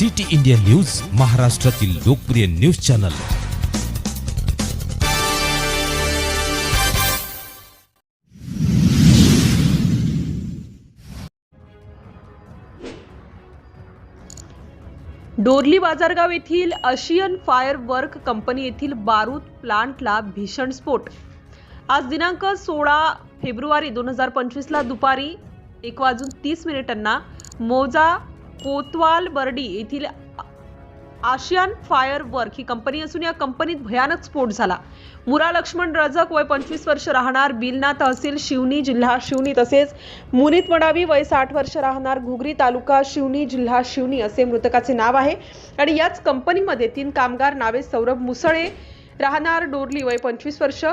City India news महाराष्ट्रातील लोकप्रिय news channel. Dorli Bajargaon येथील अशियन फायर वर्क कंपनी येथील बारूद प्लांटला भीषण स्फोट. आज दिनांक सोळा फेब्रुवारी दोन हजार पंचवीसला दुपारी एक वाजून तीस मिनिटांना मोजा कोतवाल बर्डी येथील आशियान फायर वर्क ही कंपनी असून या कंपनीत भयानक स्फोट झाला. मुरा लक्ष्मण रजक वय पंचवीस वर्ष राहणार बिलना तहसील शिवनी जिल्हा शिवनी तसेच मुनीत मडावी वय साठ वर्ष राहणार घुगरी तालुका शिवनी जिल्हा शिवनी असे मृतकाचे नाव आहे. आणि याच कंपनीमध्ये तीन कामगार नावे सौरभ मुसळे राहणार डोरली वय पंचवीस वर्ष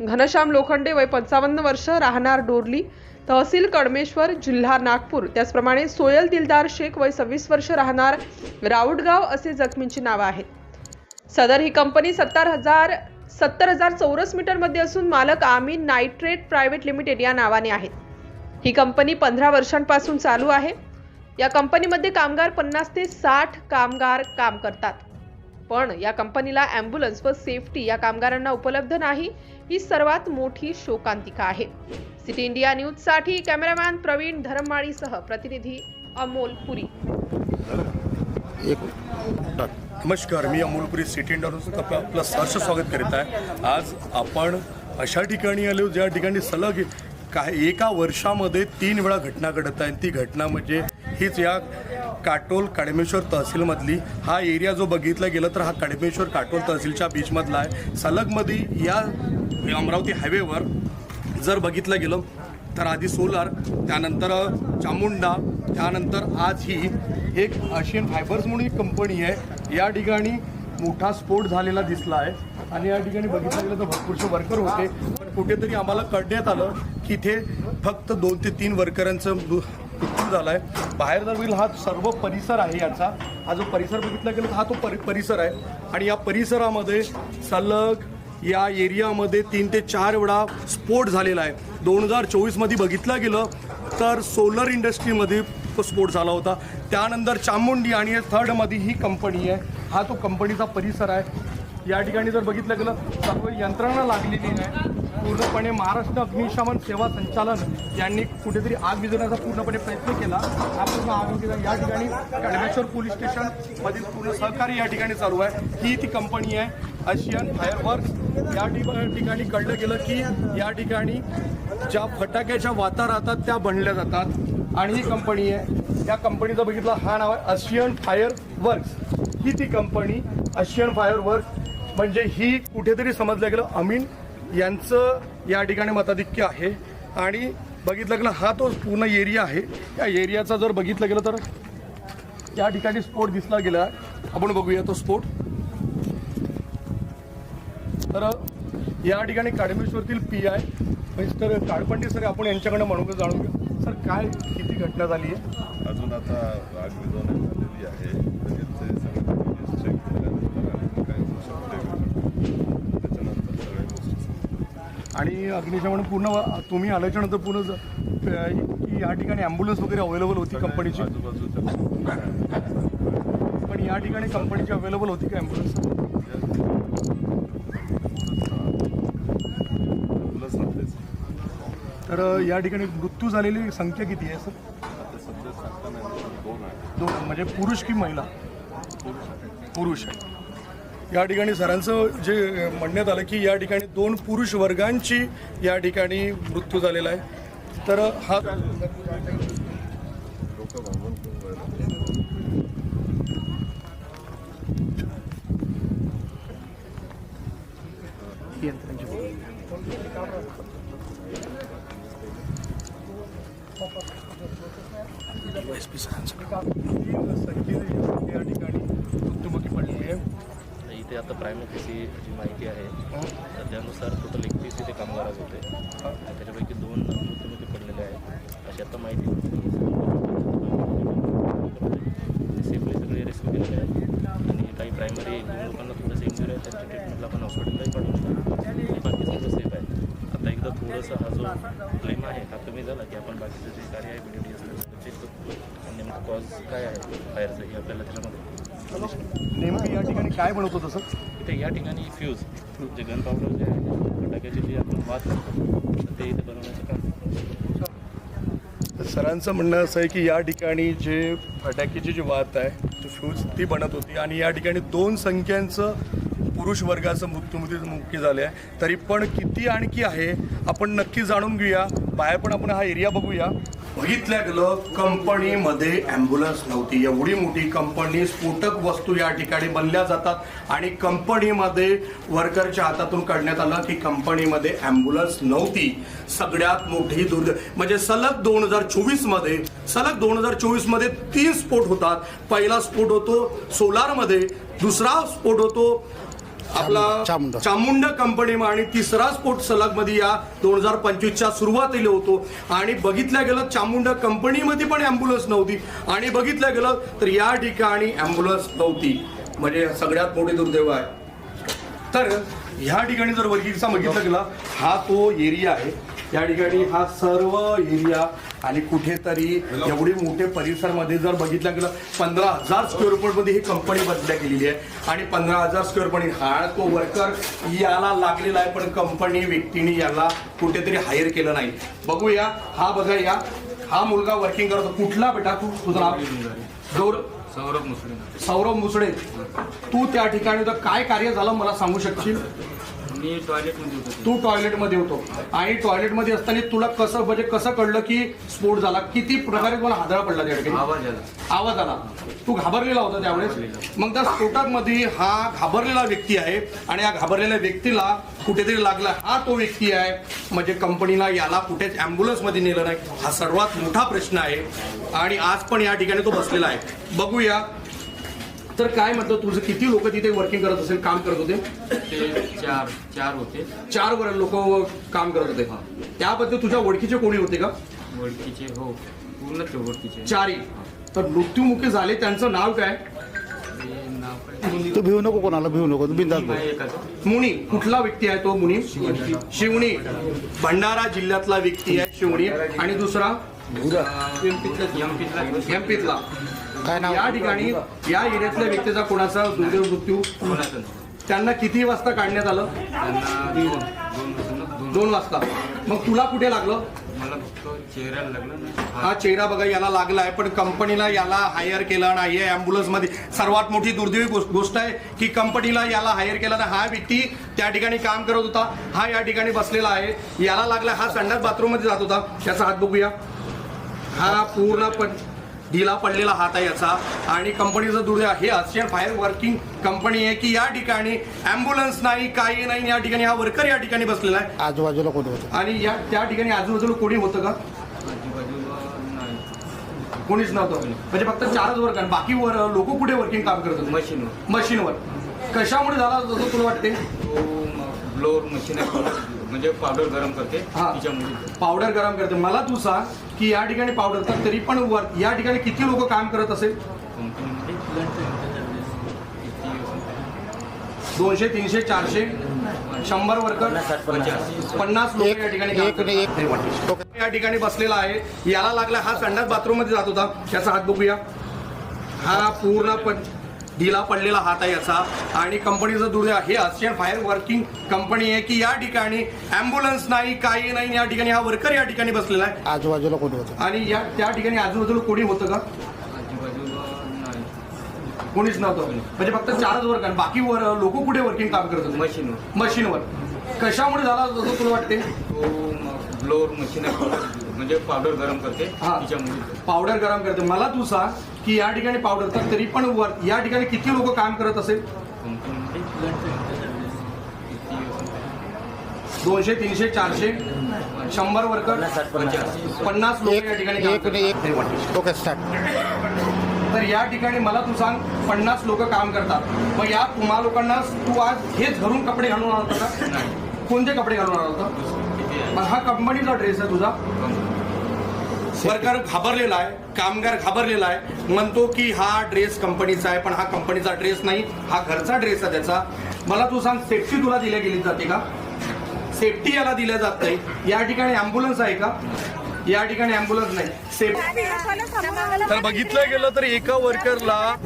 घनश्याम लोखंडे वय पंचावन्न वर्ष राहणार डोरली तहसील कडमेश्वर जिल्हा नागपूर. त्याचप्रमाणे सोयल दिलदार शेख वय सव्वीस वर्ष राहणार राऊटगाव असे जखमींची नावं आहेत. सदर ही कंपनी सत्तर हजार सत्तर हजार चौरस मीटरमध्ये असून मालक आमीन नायट्रेट प्रायव्हेट लिमिटेड या नावाने आहेत. ही कंपनी पंधरा वर्षांपासून चालू आहे. या कंपनीमध्ये कामगार पन्नास ते साठ कामगार काम करतात. पण या कंपनीला ॲम्ब्युलन्स व सेफ्टी या कामगारांना उपलब्ध नाही. ही सर्वात मोठी शोकांतिका आहे. सिटी इंडिया न्यूजसाठी कॅमेरामॅन प्रवीण धरममाळीसह प्रतिनिधी अमोल पुरी. एक नमस्कार मी अमोलपुरी सिटी इंडिया आपलं आपलं सहर्ष स्वागत करीत आहे. आज आपण अशा ठिकाणी आलो ज्या ठिकाणी सलग काय एका वर्षामध्ये तीन वेळा घटना घडत आहे. ती घटना म्हणजे हीच या काटोल कडमेश्वर तहसीलमधली हा एरिया जो बघितला गेला तर हा कडमेश्वर काटोल तहसीलच्या बीचमधला आहे. सलगमध्ये या अमरावती हायवेवर जर बघितलं गेलं तर आधी सोलार त्यानंतर चामुंडा त्यानंतर आज ही एक आशियन फायबर्स म्हणून एक कंपनी आहे. या ठिकाणी मोठा स्फोट झालेला दिसला आहे. आणि या ठिकाणी बघितलं गेलं तर भरपूरसे वर्कर होते. पण कुठेतरी आम्हाला कळण्यात आलं की इथे फक्त दोन ते तीन वर्करांचं मृ- झाला आहे बाहेर जर होईल हा सर्व परिसर आहे याचा. हा जो परिसर बघितला गेला तर हा तो परि परिसर आहे. आणि या परिसरामध्ये सलग या एरियामध्ये तीन ते चार वेळा स्फोट झालेला आहे. दोन हजार चोवीसमध्ये बघितलं गेलं तर सोलर इंडस्ट्रीमध्ये तो स्फोट झाला होता. त्यानंतर चामुंडी आणि थर्डमध्ये ही कंपनी आहे. हा तो कंपनीचा परिसर आहे. या ठिकाणी जर बघितलं गेलं सर्व यंत्रणा लागलेली आहे पूर्णपणे महाराष्ट्र अग्निशमन सेवा संचालन यांनी कुठेतरी आग विझवण्याचा पूर्णपणे प्रयत्न केला. हा पूर्ण आग विझवला या ठिकाणी कडमेश्वर पोलीस स्टेशन मधील पूर्ण सहकार्य या ठिकाणी चालू आहे. ही ती कंपनी आहे आशियन फायरवर्क्स या ठिका- ठिकाणी कळलं गेलं की या ठिकाणी ज्या फटाक्याच्या वाता राहतात त्या बनल्या जातात. आणि ही कंपनी आहे. या कंपनीचं बघितलं हा नाव आहे आशियन फायर वर्क्स ही ती कंपनी आशियन फायर वर्क्स म्हणजे ही कुठेतरी समजलं गेलं अमीन यांचं या ठिकाणी मताधिक्य आहे. आणि बघितलं गेलं हा तो पूर्ण एरिया आहे. या एरियाचा जर बघितलं गेलं तर या ठिकाणी स्फोट दिसला गेला. आपण बघूया तो स्फोट. तर या ठिकाणी काडमेश्वरतील P I mister Kalpande sir आपण यांच्याकडनं म्हणून जाणून घेऊ. सर काय किती घटना झाली आहे? अजून आता आग विझवण्यात आलेली आहे त्याचे सगळे details check केल्यानंतर आणखी काय होऊ शकते त्याच्यानंतर सगळ्या गोष्टी समजतील. आणि अग्निशमन पूर्ण तुम्ही आल्याच्यानंतर पूर्ण या ठिकाणी ॲम्ब्युलन्स वगैरे अवेलेबल होती कंपनीची आजूबाजूच्या पण या ठिकाणी कंपनीची अवेलेबल होती का ॲम्ब्युलन्स तर या ठिकाणी मृत्यू झालेली संख्या किती आहे सर? दोन म्हणजे पुरुष की महिला? पुरुष आहे. या ठिकाणी सरांचं जे म्हणण्यात आलं की या ठिकाणी दोन पुरुष वर्गांची या ठिकाणी मृत्यू झालेला आहे. तर हा भावून करून राहिले. या ठिकाणी मृत्युमुखी पडलेली आहे इथे आता प्रायमेसीची जी माहिती आहे तर त्यानुसार टोटल एकतीस इथे कामगार होते त्याच्यापैकी दोन मृत्यूमध्ये पडलेले आहेत. अशी आता माहिती सेफली सगळे रेस्क्यू केलेले आहेत. आणि काही प्रायमरी लोकांना थोडंसं इंजुरी आहे त्यांच्या ट्रीटमेंटला आपण हॉस्पिटललाही पाठवू आणि बाकी सगळं सेफ आहे. आता एकदा थोडंसं हा जो क्लेम आहे हा कमी झाला की आपण बाकीचं जे कार्य आहे बी डी टी चेक करतो आणि नेमकं कॉज काय आहे फायरचं हे आपल्याला त्याच्यामध्ये नेमकं या ठिकाणी काय बनवत होतं सर इथे या ठिकाणी फ्यूज जे गन पावडर जे आहे फटाक्याची जी आपण वाद करतो तर ते इथे बनवण्याचं काम सरांचं म्हणणं असं आहे की या ठिकाणी जे फटाक्याची जी वात आहे ती फ्यूज ती बनत होती आणि या ठिकाणी दोन संख्यांचं पुरुष वर्गाचं मृत्यूमुखी मुक्ती झाले आहे. तरी पण किती आणखी आहे आपण नक्की जाणून घेऊया. बाहेर पण आपण हा एरिया बघूया. बघितल्या गेलं कंपनीमध्ये ॲम्ब्युलन्स नव्हती. एवढी मोठी कंपनी स्फोटक वस्तू या ठिकाणी बनल्या जातात. आणि कंपनीमध्ये वर्करच्या हातातून काढण्यात आलं की कंपनीमध्ये ॲम्ब्युलन्स नव्हती. सगळ्यात मोठी दुर्द म्हणजे सलग दोन हजार चोवीसमध्ये सलग दोन हजार चोवीसमध्ये तीन स्फोट होतात. पहिला स्फोट होतो सोलारमध्ये दुसरा स्फोट होतो आपला चामुंडा. चामुंडा कंपनी आणि तिसरा स्फोट सलगमध्ये या दोन हजार पंचवीसच्या सुरुवातीला होतो. आणि बघितल्या गेलं चामुंडा कंपनीमध्ये पण ॲम्ब्युलन्स नव्हती. आणि बघितलं गेलं तर या ठिकाणी ॲम्ब्युलन्स नव्हती. म्हणजे सगळ्यात मोठी दुर्दैव आहे. तर ह्या ठिकाणी जर वर्गीचा बघितलं गेला हा तो एरिया आहे. या ठिकाणी हा सर्व एरिया आणि कुठेतरी एवढी मोठे परिसरमध्ये जर बघितलं गेलं पंधरा हजार स्क्वेअर फूटमध्ये ही कंपनी बदल्या गेलेली आहे. आणि पंधरा हजार स्क्वेअर फूट हा तो वर्कर याला लागलेला आहे पण कंपनी व्यक्तीने याला कुठेतरी हायर केलं नाही. बघूया हा बघा या. हा मुलगा वर्किंग करतो. कुठला बेटा तू? तुझं नाव? सौरभ मुसळे. सौरभ मुसडे तू त्या ठिकाणी काय कार्य झालं मला सांगू शकशील? मी टॉयलेटमध्ये होतो. तू टॉयलेटमध्ये होतो. आणि टॉयलेटमध्ये असताना तुला कसं म्हणजे कसं कळलं की स्फोट झाला? किती प्रकारे तुला हादरा पडला त्या ठिकाणी आवाज आला. आवाज आला. तू घाबरलेला होता त्यावेळेस. मग त्या स्फोटामध्ये हा घाबरलेला व्यक्ती आहे आणि या घाबरलेल्या व्यक्तीला कुठेतरी लागला. हा तो व्यक्ती आहे. म्हणजे कंपनीला याला कुठेच ॲम्ब्युलन्समध्ये नेलं नाही. हा सर्वात मोठा प्रश्न आहे. आणि आज पण या ठिकाणी तो बसलेला आहे. बघूया तर काय म्हटलं तुझं किती लोक तिथे वर्किंग करत असेल काम करत होते? ते चार चार होते. चार वर लोक काम करत होते. त्याबद्दल तुझ्या ओळखीचे कोणी होते का? ओळखीचे हो. पूर्ण ते ओळखीचे चारही तर मृत्यूमुखी झाले त्यांचं नाव काय? ते नाव काय? तू भिवू नको कोणाला भिवू नको तू बिंदास बोल. काय एकाचं. मुनी कुठला व्यक्ती आहे तो मुनी? शिवणी भंडारा जिल्ह्यातला व्यक्ती आहे शिवणी आणि दुसरा? एमपीतला एमपीतला काय नाव? या ठिकाणी या एरियातल्या व्यक्तीचा कोणाचा दुर्दैव मृत्यू? त्यांना किती वाजता काढण्यात आलं? दोन वाजता. मग तुला कुठे लागलं? मला फक्त चेहऱ्याला लागला हा चेहरा बघा याला लागला आहे पण कंपनीला याला हायर केला नाही अँब्युलन्समध्ये सर्वात मोठी दुर्दैवी गोष्ट गोष्ट आहे की कंपनीला याला हायर केला नाही. हा व्यक्ती त्या ठिकाणी काम करत होता. हा या ठिकाणी बसलेला आहे. याला लागला हा संडास बाथरूममध्ये जात होता. त्याचा हात बघूया. हा पूर्ण पण ढिला पडलेला हात आहे याचा. आणि कंपनीचं दुर्दैव हे आशियन फायर वर्किंग कंपनी आहे की या ठिकाणी ॲम्ब्युलन्स नाही काही नाही या ठिकाणी हा वर्कर या ठिकाणी बसलेला आहे. आजूबाजूला कोणी होतं? आणि या त्या ठिकाणी आजूबाजूला कोणी होतं का? कोणीच नव्हतं. म्हणजे फक्त चारच वर्क बाकी वर लोक कुठे वर्किंग काम करत होते? मशीनवर मशीनवर कशामुळे झाला जसं तुला वाटते तो ब्लोअर मशीन आहे म्हणजे पावडर गरम करते हा. पावडर गरम करते. मला तू सांग की या ठिकाणी पावडर तर तरी पण वर या ठिकाणी किती लोक काम करत असेल? कंपनीमध्ये दोनशे तीनशे चारशे? शंभर वर्कर पन्नास लोक या ठिकाणी काम एक एक. या ठिकाणी बसलेला आहे. याला लागला हा संडास बाथरूममध्ये जात होता. त्याचा हात बघूया. हा पूर्ण पण ढिला पडलेला हात आहे याचा. आणि कंपनीचं दुर्दैव हे आशियन फायर वर्किंग कंपनी आहे की या ठिकाणी ॲम्ब्युलन्स नाही काही नाही या ठिकाणी हा वर्कर या ठिकाणी बसलेला आहे. आजूबाजूला कोणी होतं? आणि या त्या ठिकाणी आजूबाजूला कोणी होतं का? आजूबाजूला नाही कोणीच नव्हतं. म्हणजे फक्त चारच वर्कर बाकी वर लोक कुठे वर्किंग काम करत होते? मशीनवर. मशीनवर. कशामुळे झाला जसं तुला वाटते तो ब्लोअर मशीन आहे. म्हणजे पावडर गरम करते. हा. तिच्यामुळे पावडर गरम करते. मला तू सांग की या ठिकाणी पावडर तर तरी पण या ठिकाणी किती लोक काम करत असेल? दोनशे तीनशे चारशे? शंभर वर्कर पन्नास लोक या ठिकाणी ओके तर या ठिकाणी मला तू सांग पन्नास लोक काम करतात. मग या तुम्हा लोकांना तू आज हेच घरून कपडे घालून आला होता का? कोणते कपडे घालून आला होता? मग हा कंपनीचा ड्रेस आहे तुझा. वर्कर घाबरलेला आहे कामगार घाबरलेला आहे. म्हणतो की हा ड्रेस कंपनीचा आहे पण हा कंपनीचा ड्रेस नाही हा घरचा ड्रेस आहे त्याचा. मला तू सांग सेफ्टी तुला दिल्या गेली जाते का? सेफ्टी याला दिल्या जात नाही. या ठिकाणी ॲम्ब्युलन्स आहे का? या ठिकाणी अँब्युलन्स नाही. सेफ तर बघितलं गेलं तर एका वर्करला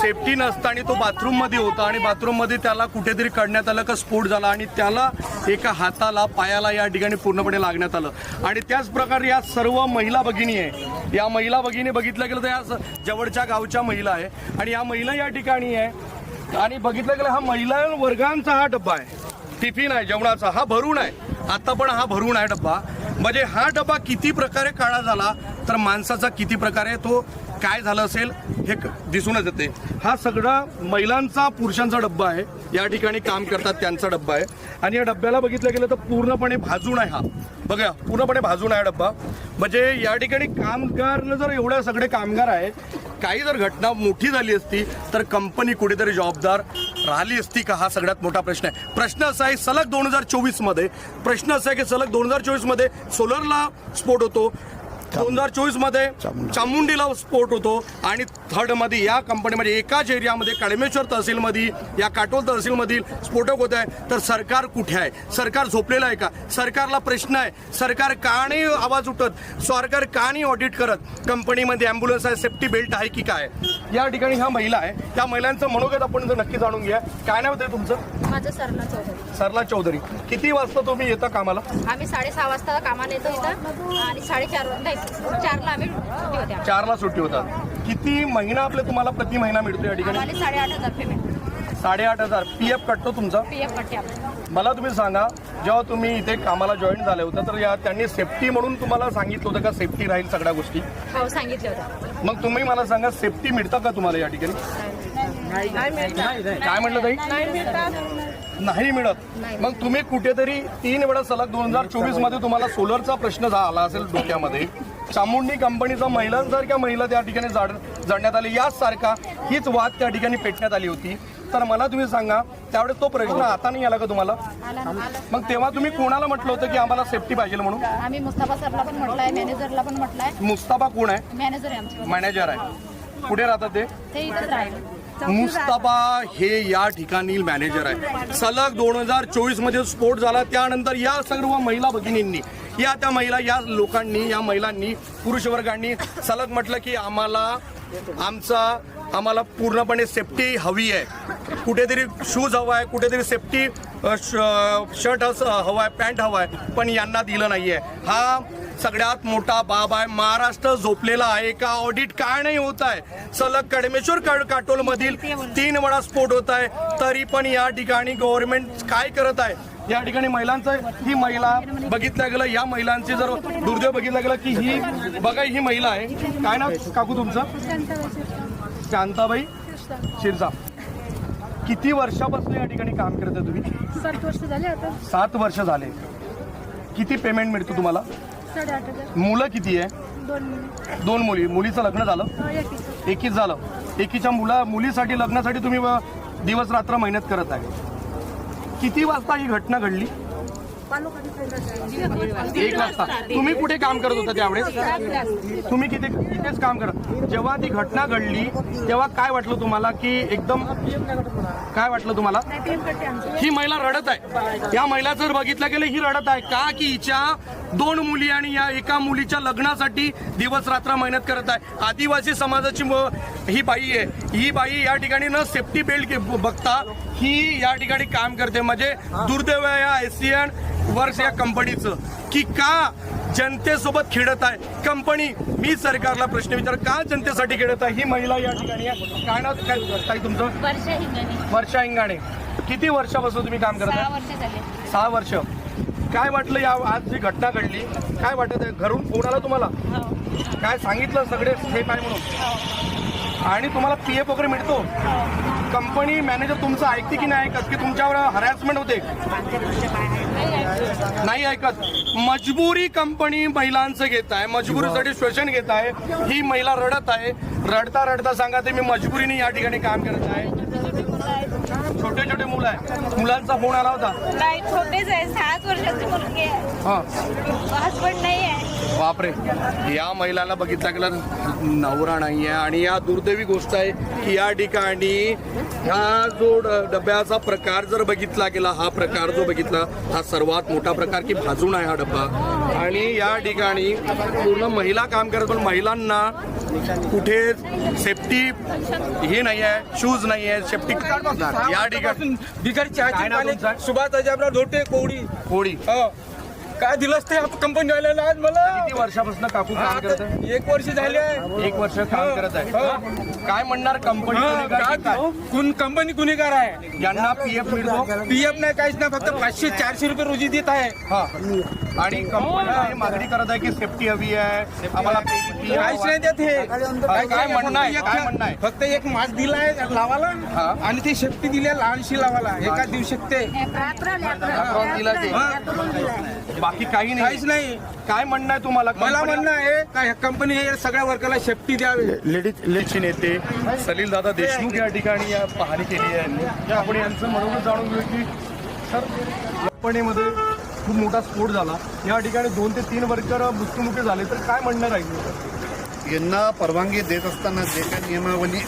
सेफ्टी नसता आणि तो बाथरूममध्ये होता आणि बाथरूममध्ये त्याला कुठेतरी काढण्यात आलं का स्फोट झाला आणि त्याला एका हाताला पायाला या ठिकाणी पूर्णपणे लागण्यात आलं. आणि त्याच प्रकारे या सर्व महिला भगिनी आहे. या महिला भगिनी बघितलं गेलं तर या जवळच्या गावच्या महिला आहे. आणि या महिला या ठिकाणी आहे. आणि बघितलं गेलं हा महिला वर्गांचा हा डब्बा आहे. टिफिन आहे जेवणाचा. हा भरून आहे. आता पण हा भरून आहे डब्बा. म्हणजे हा डबा किती प्रकारे काळा झाला तर माणसाचा किती प्रकारे तो काय झालं असेल हे क- दिसूनच येते. हा सगळा महिलांचा पुरुषांचा डब्बा आहे. या ठिकाणी काम करतात त्यांचा डब्बा आहे. आणि या डब्याला बघितलं गेलं तर पूर्णपणे भाजून आहे हा. बघा पूर्णपणे भाजून आहे डब्बा. म्हणजे या ठिकाणी कामगार जर एवढे सगळे कामगार आहे काही जर घटना मोठी झाली असती तर कंपनी कुठेतरी जबाबदार राहिली असती का? हा सगळ्यात मोठा प्रश्न आहे. प्रश्न असा आहे सलग दोन हजार चोवीसमध्ये प्रश्न असा आहे की सलग दोन हजार चोवीसमध्ये सोलरला स्फोट होतो. दोन हजार चोवीसमध्ये चामुंडीला स्फोट होतो आणि थर्डमध्ये या कंपनीमध्ये एकाच एरियामध्ये कडमेश्वर तहसीलमध्ये या काटोल तहसीलमधील स्फोटक होत आहे. तर सरकार कुठे आहे? सरकार झोपलेलं आहे का? सरकारला प्रश्न आहे. सरकार का नाही आवाज उठत सरकार का नाही ऑडिट करत कंपनीमध्ये अँब्युलन्स आहे सेफ्टी बेल्ट आहे की काय? या ठिकाणी ह्या महिला आहे. त्या महिलांचं मनोगत आपण जर नक्की जाणून घ्या काय नाव आहे तुमचं? माझं सरला चौधरी. सरला चौधरी. किती वाजता तुम्ही येता कामाला? आम्ही साडेसहा वाजता कामाला येतो इथं आणि साडेचार नाही चारला आम्ही सुट्टी होत्या चारला सुट्टी होतात. किती महिना आपले तुम्हाला प्रति महिना मिळतो या ठिकाणी? आम्हाला साडेआठ हजार पेमेंट साडेआठ हजार. पी एफ कटतो तुमचा? पी एफ मला तुम्ही सांगा जेव्हा तुम्ही इथे कामाला जॉईन झाले होते तर या त्यांनी सेफ्टी म्हणून तुम्हाला सांगितलं होतं का सेफ्टी राहील सगळ्या गोष्टी? हो सांगितलं होतं. मग तुम्ही मला सांगा सेफ्टी मिळतं का तुम्हाला या ठिकाणी? काय म्हटलं ताई? नाही मिळत. मग तुम्ही कुठेतरी तीन वेळा सलग दोन हजार चोवीसमध्ये तुम्हाला सोलरचा प्रश्न झा- आला असेल डोक्यामध्ये. चामुंडी कंपनीचा महिलांसारख्या महिला त्या ठिकाणी जाड जाण्यात आली. याच सारखा हीच वाद त्या ठिकाणी पेटण्यात आली होती. तर मला तुम्ही सांगा त्यावेळेस तो प्रश्न आता नाही आला का तुम्हाला? मग तेव्हा तुम्ही कोणाला म्हटलं होतं की आम्हाला सेफ्टी पाहिजे म्हणून? आम्ही मुस्ताफा सरला पण म्हटलंय मॅनेजरला पण म्हटलंय. मुस्ताफा कोण आहे? मॅनेजर आहे आमचे. मॅनेजर आहे. कुठे राहतात ते? ते इथंच राहिले मुस्ताफा हे या ठिकाणी मॅनेजर आहे सलग दोन हजार चोवीसमध्ये स्फोट झाला. त्यानंतर या सर्व महिला भगिनींनी या त्या महिला या लोकांनी या महिलांनी पुरुष वर्गांनी सलग म्हटलं की आम्हाला आमचा आम्हाला पूर्णपणे सेफ्टी हवी आहे. कुठेतरी शूज हवा आहे कुठेतरी सेफ्टी शर्ट हवा आहे पॅन्ट हवा आहे पण यांना दिलं नाही आहे हा सगळ्यात मोठा बाब आहे. महाराष्ट्र झोपलेला आहे. का ऑडिट काय नाही होत आहे. सलग कडमेश्वर काटोल मधील तीन वेळा स्फोट होत आहे. तरी पण या ठिकाणी गव्हर्नमेंट काय करत आहे? या ठिकाणी महिलांचं ही महिला बघितलं गेलं या महिलांची जर दुर्दैव बघितलं गेलं की ही बघा ही महिला आहे. काय ना काकू तुमचं? शांताबाई शिरसा. किती वर्षापासून या ठिकाणी काम करता तुम्ही? सात वर्ष झाले आता. सात वर्ष झाले. किती पेमेंट मिळतो तुम्हाला? साडेआठ हजार. मुलं किती आहे? दोन दोन मुली. मुलीचं लग्न झालं? एकीच. झालं. एकीच्या मुला मुलीसाठी लग्नासाठी तुम्ही व- दिवस रात्र मेहनत करत आहे. किती वाजता ही घटना घडली? एक वाजता तुम्ही कुठे काम करत होता त्यावेळेस? तुम्ही किती तिथेच काम करत. जेव्हा ती घटना घडली तेव्हा काय वाटलं तुम्हाला की एकदम काय वाटलं तुम्हाला? ही महिला रडत आहे. या महिला जर बघितलं गेलं ही रडत आहे का की हिच्या दोन मुली आणि या एका मुलीच्या लग्नासाठी दिवस रात्र मेहनत करत आहे. आदिवासी समाजाची ही बाई आहे. ही बाई या ठिकाणी न सेफ्टी बेल्ट बघता ही या ठिकाणी काम करते. म्हणजे दुर्दैव या एशियन वर्क्स या कंपनीचं की का जनतेसोबत खेळत आहे. कंपनी मी सरकारला प्रश्न विचार का जनतेसाठी खेळत आहे? ही महिला या ठिकाणी काय नाव? काय ताई तुमचं? वर्ष हिंगणी. किती वर्षापासून तुम्ही काम करत सहा वर्ष. काय वाटलं या आज जी घटना घडली? काय वाटत आहे? घरून फोन आला तुम्हाला? काय सांगितलं सगळे सेफ आहे म्हणून? आणि तुम्हाला पी एफ वगैरे मिळतो? कंपनी मॅनेजर तुमचं ऐकते की नाही ऐकत? की तुमच्यावर हरॅसमेंट होते? नाही ऐकत. मजबुरी कंपनी महिलांचं घेत आहे. मजबुरीसाठी श्वसन घेत आहे. ही महिला रडत आहे. रडता रडता सांगा ते मी मजबुरीने या ठिकाणी काम करत आहे. मुलं लावलाय मुलांचा फोन आला होता. नाही छोटेच आहे. सात वर्षाची मुलगी आहे. हा. हसबंड नाही आहे. बापरे. या महिलांना बघितलं गेलं नवरा नाही आहे. आणि या दुर्दैवी गोष्ट आहे की या ठिकाणी ह्या जो ड- डब्याचा प्रकार जर बघितला गेला हा प्रकार जो बघितला हा सर्वात मोठा प्रकार की भाजून आहे हा डब्बा. आणि या ठिकाणी पूर्ण महिला काम करत पण महिलांना कुठे सेफ्टी हे नाही आहे शूज नाही आहे सेफ्टी या ठिकाणी बिगर? सुभाष अजाबराव कोवडी. होळी हो. काय दिलंस ते कंपनी वाल्याला आज मला? किती वर्षापासून काकू काम करत आहे? एक वर्ष झाले आहे. एक वर्ष काम करत आहे. काय म्हणणार कंपनी हा, कुण कंपनी गुन्हेगार आहे. यांना पीएफ मिळतो? पीएफ नाही काहीच नाही फक्त पाचशे चारशे रुपये रोजी देत आहे. हा. आणि कंपनी हे मागणी करत आहे की सेफ्टी हवी आहे. आम्हाला काहीच नाही देत हे. काय काय म्हणणं आहे? काय म्हणणं आहे? फक्त एक मास्क दिलाय लावाला. आणि ती सेफ्टी दिली आहे लहानशी लावाला एका देऊ शकते Apron दिला ते. बाकी काही नाही. काहीच नाही. काय म्हणणं आहे तुम्हाला? मला म्हणणं आहे का ह्या कंपनी हे सगळ्या वर्करला सेफ्टी द्यावी. लेडीज लेडीचे नेते. सलील दादा देशमुख या ठिकाणी या पाहणी केली आहे. आपण यांचं मनोगत जाणून घेऊ की सर कंपनीमध्ये खूप मोठा स्फोट झाला. या ठिकाणी दोन ते तीन वर्कर मृत्युमुखी झाले. तर काय म्हणणं आहे यांना परवानगी देत असताना जे काही नियमावली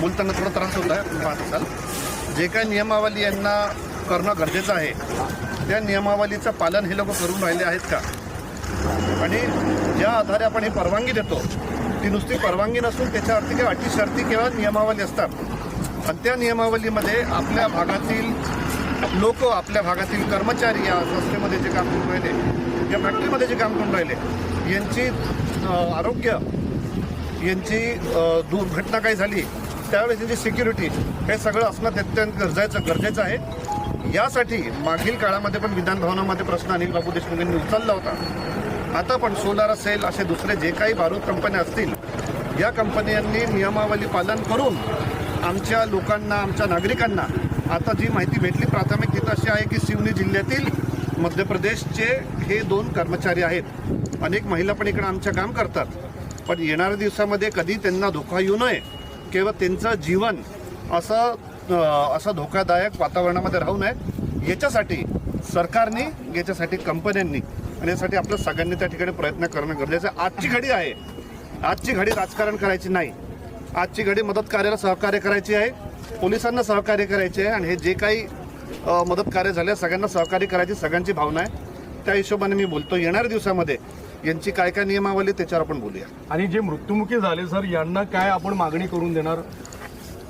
बोलताना थोडा त्रास होत आहे जे काही नियमावली यांना करणं गरजेचं आहे त्या नियमावलीचं पालन हे लोक करून राहिले आहेत का? आणि ज्या आधारे आपण ही परवानगी देतो ती नुसती परवानगी नसून त्याच्यावरती काही अटी शर्ती किंवा नियमावली असतात. आणि त्या नियमावलीमध्ये आपल्या भागातील लोक आपल्या भागातील कर्मचारी या संस्थेमध्ये जे काम करून राहिले या फॅक्टरीमध्ये जे काम करून राहिले यांची आरोग्य यांची दुर्घटना काही झाली त्यावेळेस यांची सिक्युरिटी हे सगळं असणं अत्यंत गरजेचं गरजेचं आहे. यासाठी मागील काळामध्ये पण विधानभवनामध्ये प्रश्न अनिल बाबू देशमुख यांनी उचलला होता. आता पण सोलार असेल असे दुसरे जे काही बारूद कंपन्या असतील या कंपन्यांनी नियमावली पालन करून आमच्या लोकांना आमच्या नागरिकांना आता जी माहिती भेटली प्राथमिक तिथं अशी आहे की शिवनी जिल्ह्यातील मध्य प्रदेशचे हे दोन कर्मचारी आहेत. अनेक महिला पण इकडे आमच्या काम करतात. पण येणाऱ्या दिवसामध्ये कधी त्यांना धोका येऊ नये किंवा त्यांचं जीवन असं असं धोकादायक वातावरणामध्ये राहू नये याच्यासाठी सरकारने याच्यासाठी कंपन्यांनी आणि यासाठी आपल्या सगळ्यांनी त्या ठिकाणी प्रयत्न करणं गरजेचं आहे. आजची घडी आहे. आजची घडी राजकारण करायची नाही. आजची घडी मदत कार्याला सहकार्य करायची आहे. पोलिसांना सहकार्य करायचे आहे आणि हे जे काही मदत कार्य झाले सगळ्यांना सहकार्य करायची सगळ्यांची भावना आहे. त्या हिशोबाने मी बोलतो. येणाऱ्या दिवसामध्ये यांची काय काय नियमावली त्याच्यावर आपण बोलूया. आणि जे मृत्युमुखी झाले सर यांना काय आपण मागणी करून देणार?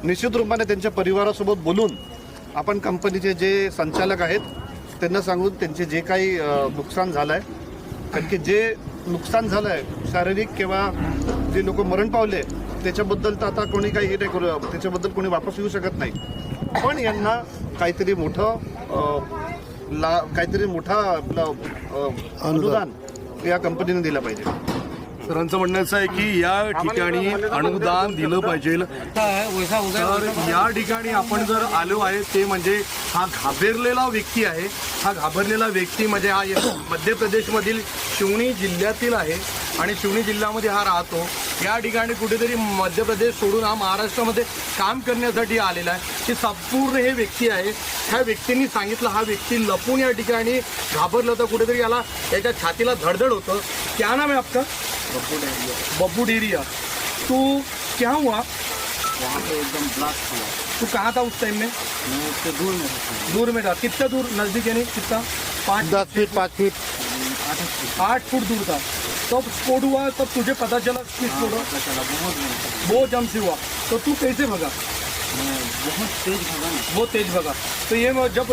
निश्चित रूपाने त्यांच्या परिवारासोबत बोलून आपण कंपनीचे जे संचालक आहेत त्यांना सांगून त्यांचे जे काही नुकसान झालं आहे कारण की जे नुकसान झालं आहे शारीरिक किंवा जे लोक मरण पावले त्याच्याबद्दल तर आता कोणी काही हे नाही करू त्याच्याबद्दल कोणी वापस येऊ शकत नाही. पण यांना काहीतरी मोठं ला काहीतरी मोठा आपलं, अनुदान या कंपनीने दिलं पाहिजे. सरांचं म्हणणं असं आहे की या ठिकाणी अनुदान दिलं पाहिजे. तर या ठिकाणी आपण जर आलो आहे ते म्हणजे हा घाबरलेला व्यक्ती आहे. हा घाबरलेला व्यक्ती म्हणजे हा मध्य प्रदेशमधील शिवणी जिल्ह्यातील आहे. आणि शिवणी जिल्ह्यामध्ये हा राहतो. या ठिकाणी कुठेतरी मध्य प्रदेश सोडून हा महाराष्ट्रामध्ये काम करण्यासाठी आलेला आहे. ही संपूर्ण हे व्यक्ती आहे. ह्या व्यक्तींनी सांगितलं हा व्यक्ती लपून या ठिकाणी घाबरलं तर कुठेतरी याला याच्या छातीला धडधड होतं. क्या नाम है आपका? बब्बू डेरिया. तो क्या हुआ? वहाँ पे एकदम ब्लास्ट हुआ तू कहाँ था उस टाइम में? मैं उससे दूर में दूर में था. कितना दूर नजदीक यानी कितना? पाँच दस फीट पाच फीट आठ फीट आठ फुट दूर था. तब स्फोट हुआ तब तुझे पता चला कि स्फोट हुआ पता बहुत जम से हुआ। तो तू कैसे भगा। बहुत तेज भगा बहुत तेज भगा। तो ये जब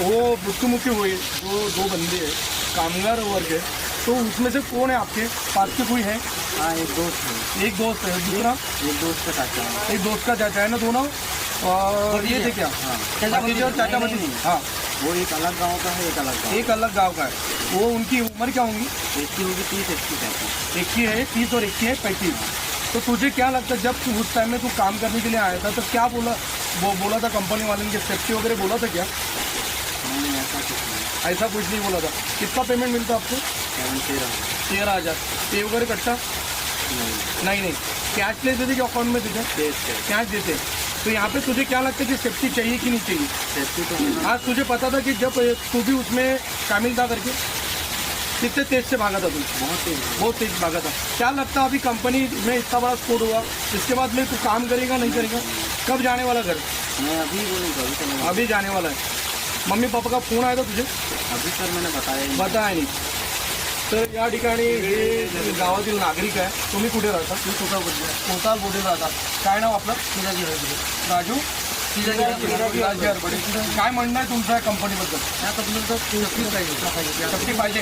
वो मृत्युमुखी हुए वो दो बंदे हैं कामगार वर्ग है तो उसमें से कौन है आपके पास के कोई है? हाँ एक दोस्त है। एक दोस्त है दूसरा? एक दोस्त का चाचा है। एक दोस्त का चाचा है ना दोनों? और ये थे क्या? हाँ। चाचा भतीजी नहीं, हाँ। वो एक अलग गाँव का है एक अलग गाँव। एक अलग गाँव का है। वो उनकी उम्र क्या होंगी? एक की होगी तीस एक की पैंतीस। एक की है तीस और एक की है पैंतीस। तो तुझे क्या लगता है जब तू उस टाइम में तू काम करने के लिए आया था तो क्या बोला वो बोला था कंपनी वाले ने सेफ्टी वगैरह बोला था क्या? ऐसा कुछ नहीं। ऐसा कुछ नहीं बोला था। कितना पेमेंट मिलता आपको? तेरह। तेरह हज़ार। पे वगैरह कट्टा? नहीं। नहीं कैश लेते थे कि अकाउंट में देते? कैश देते। तो यहाँ पे तुझे क्या लगता है कि सेफ्टी चाहिए कि नहीं चाहिए? सेफ्टी तो आज तुझे पता था कि जब तू भी उसमें शामिल था करके कितने तेज से भागा था तू? बहुत तेज बहुत तेज भागा था। क्या लगता है अभी कंपनी में इतना बड़ा स्कोर हुआ? इसके बाद में तू काम करेगा नहीं करेगा? कब जाने वाला घर? मैं अभी बोलूँगा अभी जाने वाला है। मम्मी पापा का फ़ोन आया था तुझे? अभी सर मैंने बताया. बताया नाही। तर या ठिकाणी हे गावातील नागरिक आहे तुम्ही कुठे राहता? मी कोताल कोताल बोटील राहता. काय नाव आपलं? राजू? राजू हरबडे. काय म्हणणं आहे तुमचं या कंपनीबद्दल? या कंपनीचं सेफ्टी पाहिजे. सेफ्टी पाहिजे.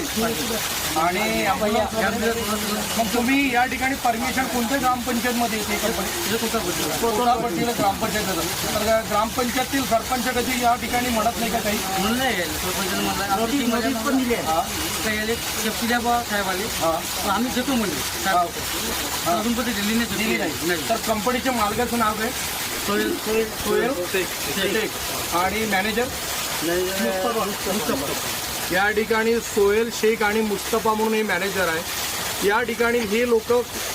आणि मग तुम्ही या ठिकाणी परमिशन कोणत्या ग्रामपंचायतमध्ये येते कंपनी ग्रामपंचायत येतं. तर ग्रामपंचायतील सरपंच कधी या ठिकाणी म्हणत नाही का काही? म्हणलं आहे. सरपंचाने म्हणलं नोटीस नोटीस पण दिली आहे. काही आले सेफ्टी द्या बा साहेब आले हां. तर आम्ही देतो म्हणजे साहेब अजून पण ते दिली नाही दिली नाही. तर कंपनीच्या मालकाचं नाव आहे सोहेल शेख. आणि मॅनेजर? या ठिकाणी सोहेल शेख आणि मुस्तफा म्हणून हे मॅनेजर आहे. या ठिकाणी हे लोक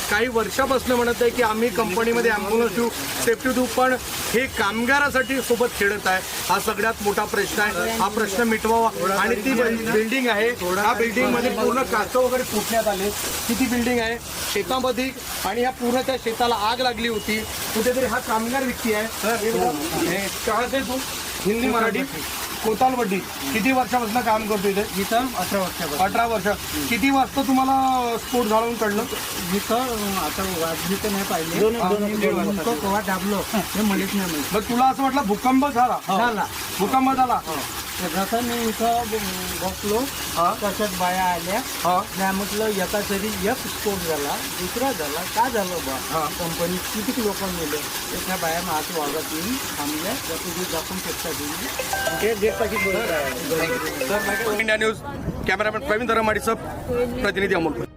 काही वर्षापासून म्हणत आहे की आम्ही कंपनीमध्ये ॲम्ब्युलन्स देऊ सेफ्टी देऊ पण हे कामगारासाठी सोबत खेळत आहे. हा सगळ्यात मोठा प्रश्न आहे. हा प्रश्न मिटवावा. आणि ती बिल्डिंग आहे. ह्या बिल्डिंगमध्ये पूर्ण काच वगैरे फुटण्यात आले. किती बिल्डिंग आहे? शेतामध्ये. आणि ह्या पूर्ण त्या शेताला आग लागली होती. कुठेतरी हा कामगार व्यक्ती आहे. हिंदी मराठी. कोतालवड्डी किती वर्षापासून काम करतो इथे? इथं अठरा वर्षापासून. अठरा वर्ष. किती वाजता तुम्हाला स्फोट झाला कळलं? इथं आता वाजली तर नाही पाहिजे दोन- दोन- केव्हा दाबलो हे मलाच नाही माहिती. मग तुला असं वाटलं भूकंप झाला? झाला. भूकंप झाला. जसं मी इथं बसलो. हा. तसंच बाया आल्या? हा. नाही म्हटलं एका तरी एक स्फोट झाला. दुसरा झाला. का झालं बा? हा. कंपनीत किती लोक मेले एका बाया माझ्या वावरात येऊन थांबल्या. त्या तुझी दाखवून फेकता दिली. इंडिया न्यूज कॅमेरामॅन प्रवीण दरमाडीचं प्रतिनिधी अमोल